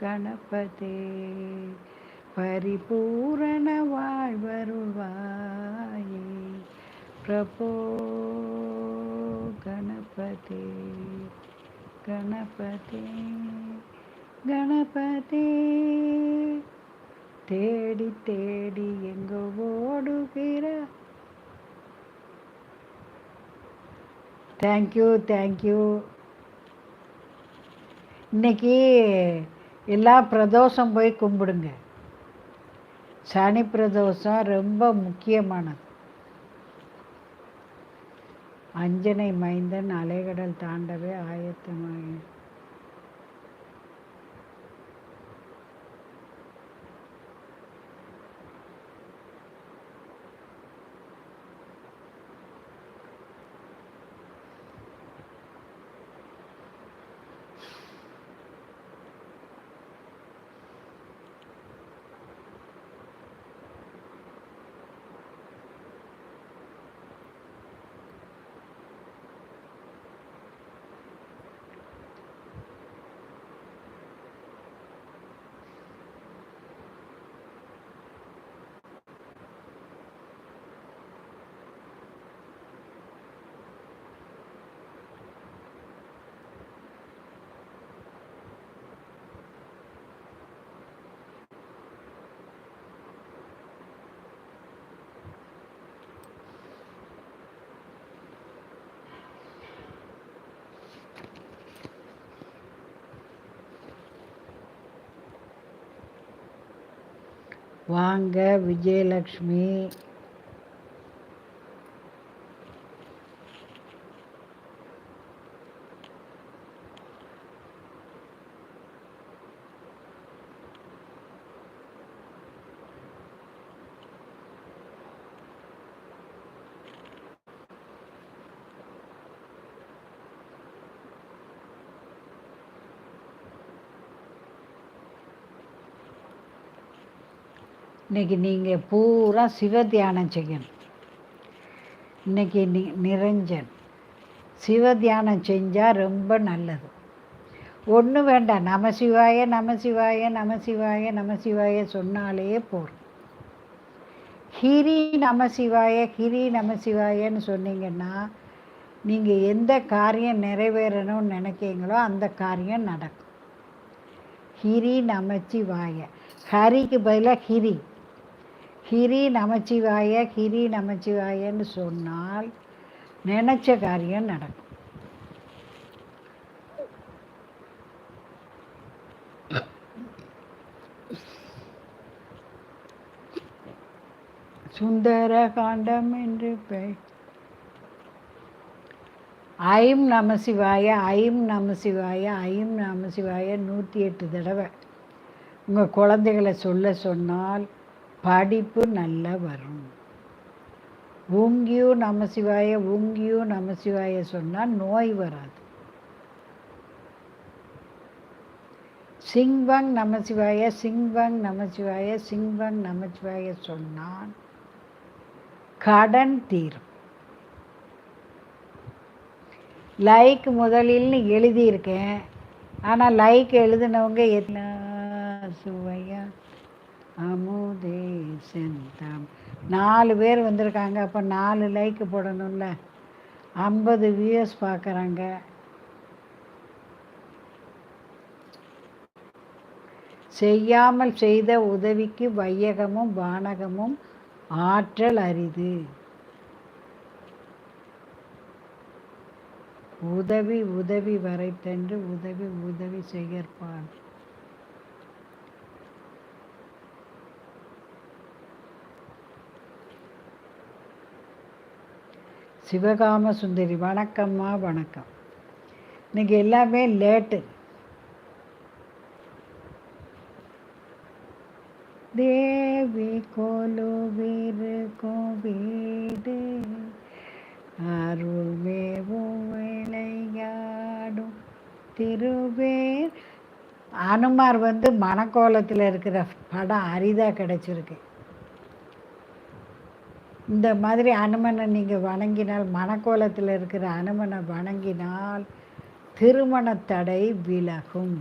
கணபதே. பரிபூரண வாழ்வருள்வாயே பிரபோ கணபதே கணபதே கணபதே. தேடி தேடி எங்கோ ஓடுகிற தேங்க்யூ தேங்க்யூ இன்னைக்கு எல்லா பிரதோஷம் போய் கும்பிடுங்க. சனி பிரதோஷம் ரொம்ப முக்கியமானது. அஞ்சனை மைந்தன் அலைகடல் தாண்டவே ஆயத்தமாக வாங்க விஜயலக்ஷ்மி இன்னைக்கு நீங்கள் பூரா சிவ தியானம் செய்யணும். இன்னைக்கு நி நிரஞ்சன். சிவ தியானம் செஞ்சால் ரொம்ப நல்லது. ஒன்றும் வேண்டாம். நம சிவாய நம சிவாய நம சிவாய நம சிவாய சொன்னாலே போதும். ஹிரி நம சிவாய ஹிரி நம சிவாயன்னு சொன்னீங்கன்னா நீங்கள் எந்த காரியம் நிறைவேறணும்னு நினைக்கிறீங்களோ அந்த காரியம் நடக்கும். ஹிரி நமச்சிவாய ஹரிக்கு பதிலாக ஹிரி. ஹிரி நமச்சிவாய ஹிரி நமச்சிவாயன்னு சொன்னால் நினச்ச காரியம் நடக்கும். சுந்தர காண்டம் என்று பெயர். ஐம் நமசிவாய ஐம் நமசிவாய ஐம் நமசிவாய நூற்றி எட்டு தடவை. உங்கள் குழந்தைகளை சொல்ல சொன்னால் படிப்பு நல்லா வரும். உங்கியும் நமசிவாய சிவாய நமசிவாய சொன்னால் நோய் வராது. சிங்வங் நமசிவாய சிங்வங் நமசிவாய சிங்வங் நமசிவாய சொன்னால் கடன் தீரும். லைக் முதலில்னு எழுதியிருக்கேன். ஆனால் லைக் எழுதினவங்க என்ன சுவையா அமுதே செந்தாம். நாலு பேர் வந்திருக்காங்க. அப்போ நாலு லைக் போடணும்ல. ஐம்பது வியூஸ் பார்க்குறாங்க செய்யாமல் செய்த உதவிக்கு வையகமும் வானகமும் ஆற்றல் அரிது. உதவி உதவி வரைத்தென்று உதவி உதவி செய்யற்பான். சிவகாம சுந்தரி வணக்கம்மா வணக்கம். இன்னைக்கு எல்லாமே லேட்டு. தேவி கோலுவீர் கோவீடு அருள்மேவும் விளையாடும் திருவேர். அனுமார் வந்து மணக்கோலத்தில் இருக்கிற படம் அரிதாக கிடச்சிருக்கு. இந்த மாதிரி அனுமனை நீங்கள் வணங்கினால் மணக்கோலத்தில் இருக்கிற அனுமனை வணங்கினால் திருமண தடை விலகும்.